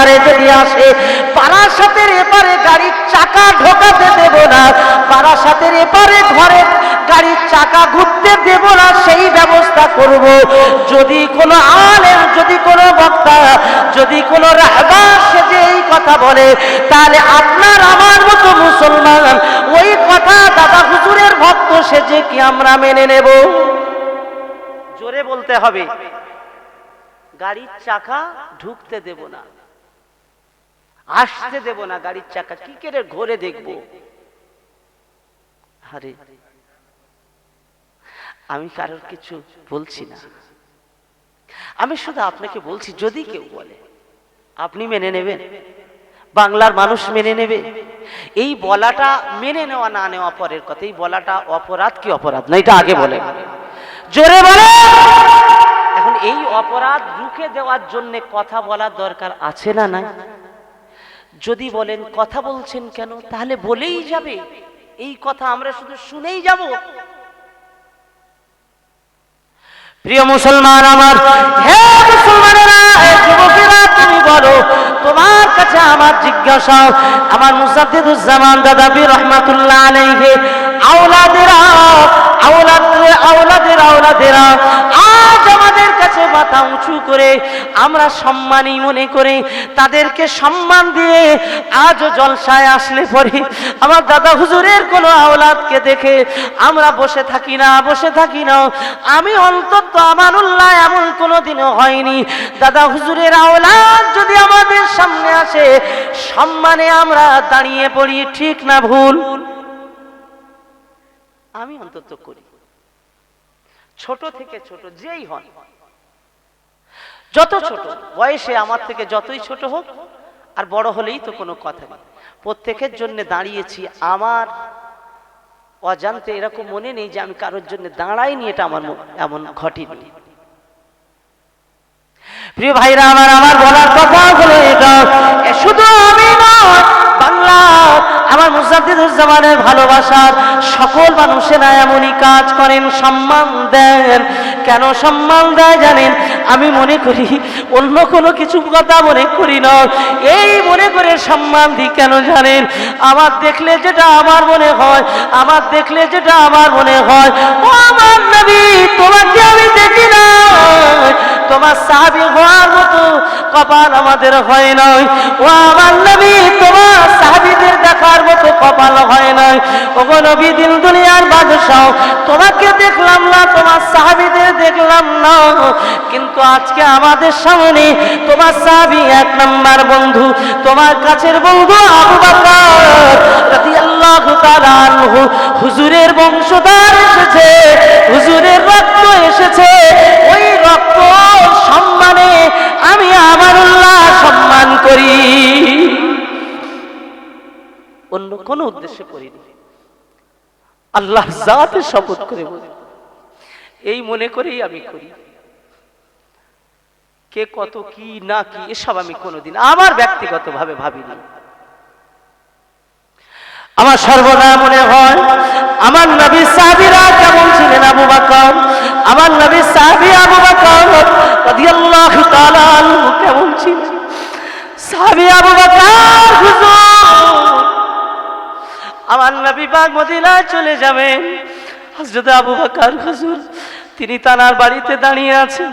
এপারে যদি আসে বারাসাতের এপারে গাড়ির চাকা ঢোকাতে দেব না বারাসাতের এপারে ঘরে গাড়ির চাকা ঘুরতে দেব না, সেই ব্যবস্থা করব। যদি কোনো আলেম, যদি কোনো বক্তা, যদি কোনো রাহবার সেজে এই কথা বলে, তাহলে আপনার আমার মতো মুসলমান, ওই কথা দাদা হুজুরের ভক্ত সেজে কি আমরা মেনে নেব? জোরে বলতে হবে। গাড়ির চাকা ঢুকতে দেব না। আসতে দেব না গাড়ির চাকা, কি করে ঘুরে দেখব? আরে, আমি কারোর কিছু বলছি না। আমি শুধু আপনাকে বলছি, যদি কেউ বলে, আপনি মেনে নেবেন? বাংলার মানুষ মেনে নেবে? এই বলাটা মেনে নেওয়া, না নেওয়া পরের কথা। এই বলাটা অপরাধ কি অপরাধ? না, এটা আগে বলে জোরে বলে এখন এই অপরাধ রুখে দেওয়ার জন্য কথা বলার দরকার আছে না নাই? যদি বলেন, কথা বলছেন কেন? তাহলে বলেই যাবে। এই কথা আমরা শুধু শুনেই যাব। প্রিয় মুসলমান আমার, হে মুসলমানেরা যুবকেরা, তুমি বলো, তোমার কাছে আমার জিজ্ঞাসা, আমার মুসাদ্দিদুজ্জামান দাদাবি রহমাতুল্লাহ আলাইহি, আওলাদেরা, আওলাদ আওলাদের আওলাদেরা আজ আমাদের কাছে মাথা উঁচু করে আমরা সম্মানী মনে করে তাদেরকে সম্মান দিয়ে আজও জলসায় আসলে পরে আমার দাদা হুজুরের কোনো আওলাদকে দেখে আমরা বসে থাকি না, বসে থাকি না। আমি অন্তত আমানুল্লাহ এমন কোনো দিনও হয়নি। দাদা হুজুরের আওলাদ যদি আমাদের সামনে আসে, সম্মানে আমরা দাঁড়িয়ে পড়ি, ঠিক না ভুল? আমি অন্তত করি। ছোট থেকে ছোট যেই হন। যত ছোট বয়সে আমার থেকে যতই ছোট হোক, আর বড় হলেই তো কোনো কথা নেই। প্রত্যেকের জন্য দাঁড়িয়েছি আমার। অজান্তে এরকম মনে নেই যে আমি কারোর জন্য দাঁড়াইনি, এটা আমার এমন ঘটেনি। প্রিয় ভাইরা, আমার আমার বলার কথা হলো এটা শুধু আমি নয়, বাংলা, আমার মুজাদ্দিদুজ্জামানের ভালোবাসার মানুষেরা এমনই কাজ করেন, সম্মান দেন। কেন সম্মান দেয় জানেন? আমি মনে করি, অন্য কোনো কিছু কথা মনে করি না। এই মনে করে সম্মান দিই কেন জানেন? আমার দেখলে যেটা আমার মনে হয়, আমার দেখলে যেটা আমার মনে হয়। ও আমার নবী, তোমাকে আমি দেখি না। কপাল আমাদের হয় নাই। ও আমার নবী, তোমার সাহাবিদের দেখার মতো কপাল হয় নাই। ও নবী দিন দুনিয়ার বাদশাহ, তোমাকে দেখলাম না, তোমার সাহাবিদের দেখলাম না। কিন্তু আজকে আমাদের সামনে তোমার সাহাবি এক নাম্বার বন্ধু, তোমার কাছের বন্ধু আবু বকর রাদিয়াল্লাহু তাআলা হুজুরের বংশধর সম্মান করি। অন্য কোনো উদ্দেশ্যে করিনি। আল্লাহ জাতে শপথ করে বলি। এই মনে করেই আমি করি। কে কত কি না কি এসব আমি কোনোদিন আমার ব্যক্তিগতভাবে ভাবিনি। আমার সর্বদা মনে হয়, আমার নবী সাহাবীরা কেমন ছিলেন আবু বকর? আমার নবী সাহাবী আবু বকর রাদিয়াল্লাহু তাআলা সাহাবী আবু বকর আমার নবী পাক মদিনায় চলে যাবেন। হযরত আবু বকর, হুজুর, তিনি তানার বাড়িতে দাঁড়িয়ে আছেন।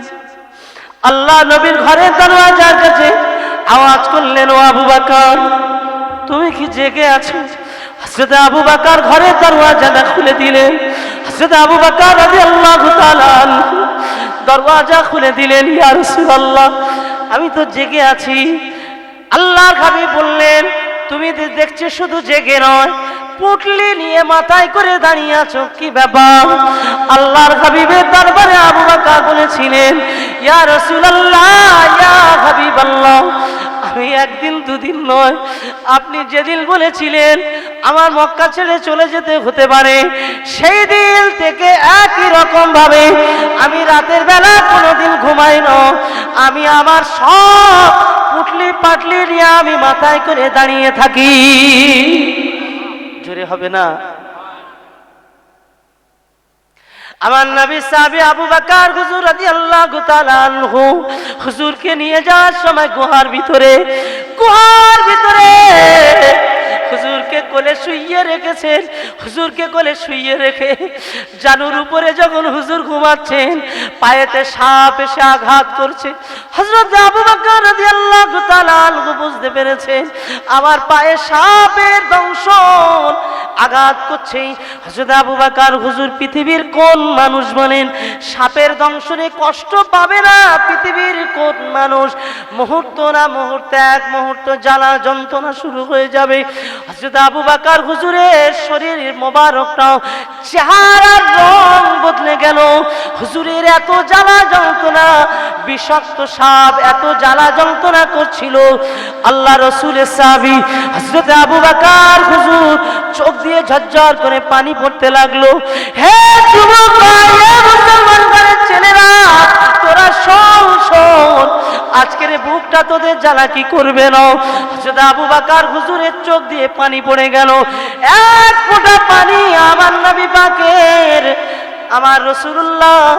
আল্লাহ নবীর ঘরের দরওয়াজার কাছে আওয়াজ করলেন, ও আবু বকর, তুমি কি জেগে আছো? হযরত আবু বকর ঘরের দরওয়াজাটা খুলে দিলেন। হযরত আবু বকর রাদিয়াল্লাহু তাআলা দরওয়াজা খুলে দিলেন, ইয়া রাসূলুল্লাহ, আমি তো জেগে আছি। আল্লাহর হাবিব বললেন, তুমি দেখছ শুধু জেগে নয় পুটলি নিয়ে মাথায় করে দাঁড়িয়ে আছো, কি ব্যাপার? আল্লাহর হাবিবের দরবারে আবু বকর বলেছিলেন, ইয়া রাসূলুল্লাহ, ইয়া হাবিবাল্লাহ, আমি একদিন দুদিন নয়, আপনি যেদিন বলেছিলেন, আমার মক্কা ছেড়ে চলে যেতে হতে পারে, সেই দিন থেকে একই রকম ভাবে আমি রাতের বেলা কোনোদিন ঘুমাই না আমি আমার সব পুটলি পাটলি নিয়ে আমি মাথায় করে দাঁড়িয়ে থাকি। জোরে হবে না? আমার নবী সাহাবী আবু বকর হুজুর রাদিয়াল্লাহু তাআলা আনহু হুজুরকে নিয়ে যাওয়ার সময় গুহার ভিতরে গুহার ভিতরে হুজুরকে কোলে শুইয়ে রেখেছেন, হুজুরকে কোলে শুইয়ে রেখে জানুর উপরে যখন হুজুর ঘুমাচ্ছেন, পায়েতে সাপ এসে আঘাত করছে। হজরত আবু বকর রাদিয়াল্লাহু তাআলা বুঝতে পেরেছেন, আমার পায়ে সাপের দংশন আঘাত করছে। হজরত আবু বকর হুজুর পৃথিবীর কোন মানুষ বলেন, সাপের দংশনে কষ্ট পাবে না পৃথিবীর কোন মানুষ। মুহূর্ত না মুহূর্তে, এক মুহূর্ত জ্বালা যন্ত্রণা শুরু হয়ে যাবে। হজরত আবু বাকার হুজুরের শরীরের মোবারকটাও চেহারার রং বদলে গেল। হুজুরের এত জ্বালা যন্ত্রণা, বিষাক্ত সাপ এত জ্বালা যন্ত্রণা করছিল। আল্লাহ রসুলের সাবি হজরত আবু বাকার হুজুর চোখ দিয়ে ঝরঝর করে পানি পড়তে লাগল। হে মুসলমান ছেলেরা আজকের বুকটা তোদের জ্বালা কি করবে না? হযরত আবু বাকার হুজুরের চোখ দিয়ে পানি পড়ে গেল। এক ফোঁটা পানি আমার নবী পাকের, আমার রসুল্লাহ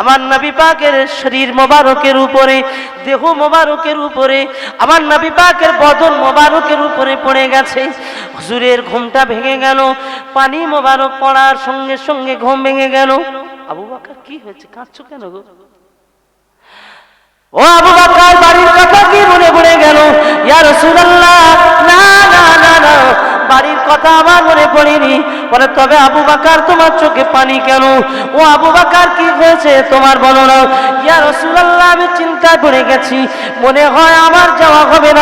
আমার নবী পাকের শরীর মোবারকের উপরে, দেহ মোবারকের উপরে, আমার নবী পাকের বদন মোবারকের উপরে পড়ে গেছে। হুজুরের ঘুমটা ভেঙে গেল। পানি মোবারক পড়ার সঙ্গে সঙ্গে ঘুম ভেঙে গেল। আবু বাকার, কি হয়েছে? কাঁদছো কেন গো? রাসূলুল্লাহ। না না না না। বাড়ির কথা আমার মনে পড়েনি। বলে, তবে আবু বাকার, তোমার চোখে পানি কেন? ও আবু বাকার, কি হয়েছে? তোমার বলো না। ইয়া রাসূলুল্লাহ, আমি চিন্তা করে গেছি। মনে হয় আমার যাওয়া হবে না।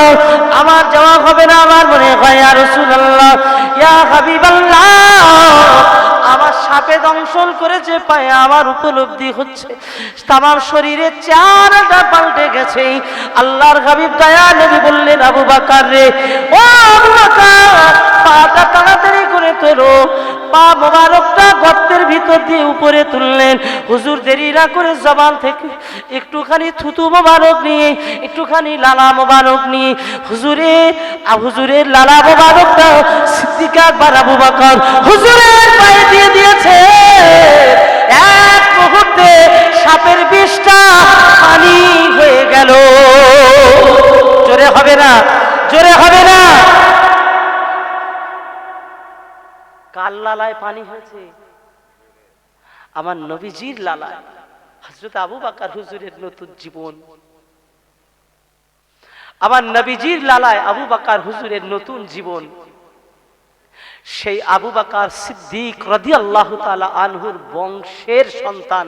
আমার যাওয়া হবে না, আমার মনে হয়। আর রাসূলুল্লাহ সাপে দংশন করেছে, পায়ে আমার উপলব্ধি হচ্ছে। আমার শরীরে চারটা পাল্টে গেছে। আল্লাহর হাবিব দয়া নবী বললেন, আবু বাকার রে, ও আবু বাকার, পাটা তাড়াতাড়ি করে তোলো। পা মোবারকটা গর্তের ভিতর দিয়ে উপরে তুললেন। হুজুর দেরি না করে জবান থেকে একটুখানি থুতু মোবারক নিয়ে, একটুখানি লালা মোবারক নিয়ে, হুজুরে হুজুরের লালা মোবারকটা সিদ্দিকা আকবর আবু বকর হুজুরের পায়ে দিয়ে দিয়েছে। এক মুহূর্তে সাপের বিষটা পানি হয়ে গেল জোরে হবে না জোরে হবে না কার লালায় পানি হয়েছে। আমার নবীজির লালায় হজরত আবু বাকার হুজুরের নতুন জীবন। আমার নবীজির লালায় আবু বাকার হুজুরের নতুন জীবন। সেই আবু বাকার সিদ্দিক রদি আল্লাহ আনহুর বংশের সন্তান।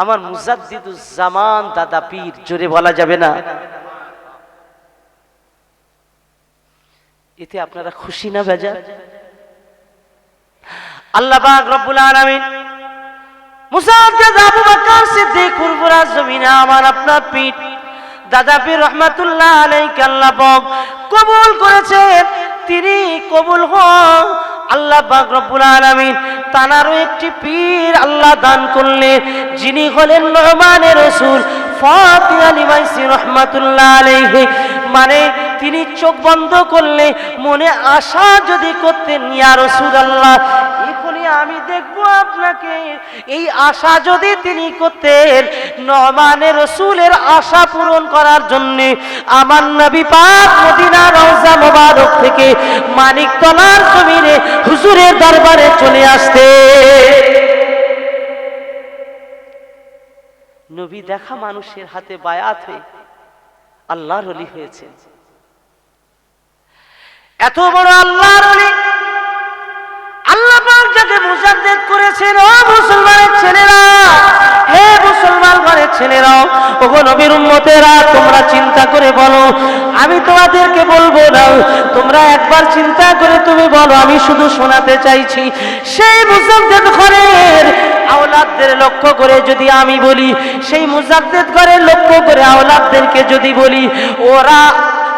আমার মুজাদ্দিদুজ্জামান দাদা পীর, জোরে বলা যাবে না। এতে আপনারা খুশি না বেজা আল্লাহ পাক রব্বুল আলামিন মুসাদ্দিদ আবু বকর সিদ্দিক ফুরফুরা জমিনে আমার আপনার পিঠ দাদা পীর রহমাতুল্লাহ আলাইহি আল্লাহ পাক কবুল করেছেন। তিনি কবুল হন। আল্লাহ পাক রব্বুল আলামিন তানারও একটি পীর আল্লাহ দান করলেন। যিনি হলেন রহমানের রসুল ফাতি আলী মাইসি রহমাতুল্লাহ আলাইহি। মানে তিনি চোখ বন্ধ করলে মনে আশা যদি করতেন, ইয়া রাসূলুল্লাহ এখনই আমি দেখব আপনাকে। এই আশা যদি তিনি করতেন নমানের রসুলের আশা পূরণ করার জন্য আমার নবী পাক মদিনা রওজা মোবারক থেকে মানিকতলার জমিনে হুজুরের দরবারে চলে আসতে। নবী দেখা মানুষের হাতে বায়াত হয়ে আল্লাহর অলি হয়েছে এত বড় আল্লাহর অলি যাকে মুজাদ্দেদ করেছেন ও মুসলমানের ছেলেরা। হে মুসলমান ঘরের ছেলেরাও ওগো নবীর উম্মতেরা, তোমরা চিন্তা করে বলো, আমি তোমাদেরকে বলব না, তোমরা একবার চিন্তা করে তুমি বলো, আমি শুধু শোনাতে চাইছি, সেই মুজাদ্দেদ ঘরের আওলাদদের লক্ষ্য করে যদি আমি বলি, সেই মুজাদ্দেদ ঘরের লক্ষ্য করে আওলাদদেরকে যদি বলি, ওরা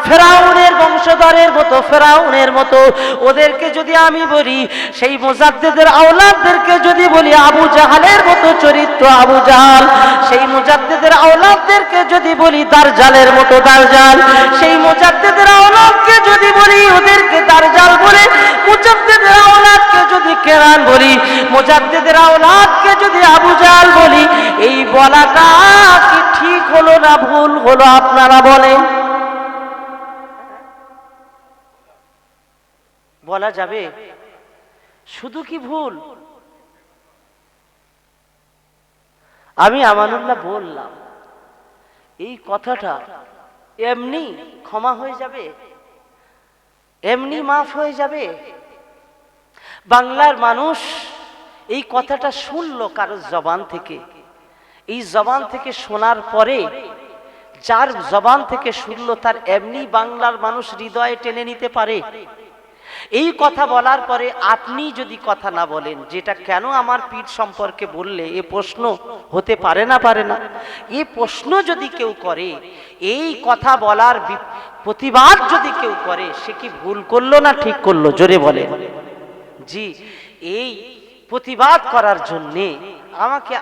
ফেরাউনের বংশধরের মতো, ফেরাউনের মতো। ওদেরকে যদি আমি বলি, সেই মোজাদ্দেদের আওলাদদেরকে যদি বলি, আবু জাহালের মতো চরিত্র আবু জাহাল। সেই মোজাদ্দেদের আওলাদদেরকে যদি বলি, দারজালের মতো দারজাল। সেই মোজাদ্দেদের আওলাদকে যদি বলি, ওদেরকে দারজাল বলে। মুজাদ্দেদের আওলাদকে যদি কেরান বলি, মোজাদ্দেদের আওলাদকে যদি আবু জাহাল বলি, এই বলাটা কি ঠিক হলো না ভুল হলো আপনারা বলেন? বলা যাবে? শুধু কি ভুল? আমি আমানুল্লাহ বললাম, এই কথাটা এমনি ক্ষমা হয়ে যাবে? এমনি মাফ হয়ে যাবে? বাংলার মানুষ এই কথাটা শুনলো কারও জবান থেকে। এই জবান থেকে শোনার পরে যার জবান থেকে শুনলো তার এমনি বাংলার মানুষ হৃদয়ে টেনে নিতে পারে। এই কথা বলার পরে আপনি যদি কথা না বলেন, যেটা কেন আমার পীঠ সম্পর্কে বললে এ প্রশ্ন হতে পারে না পারে না? এ প্রশ্ন যদি কেউ করে, এই কথা বলার প্রতিবাদ যদি কেউ করে, সে কি ভুল করল না ঠিক করল? জোরে বলে জি, এই প্রতিবাদ করার জন্যে আমাকে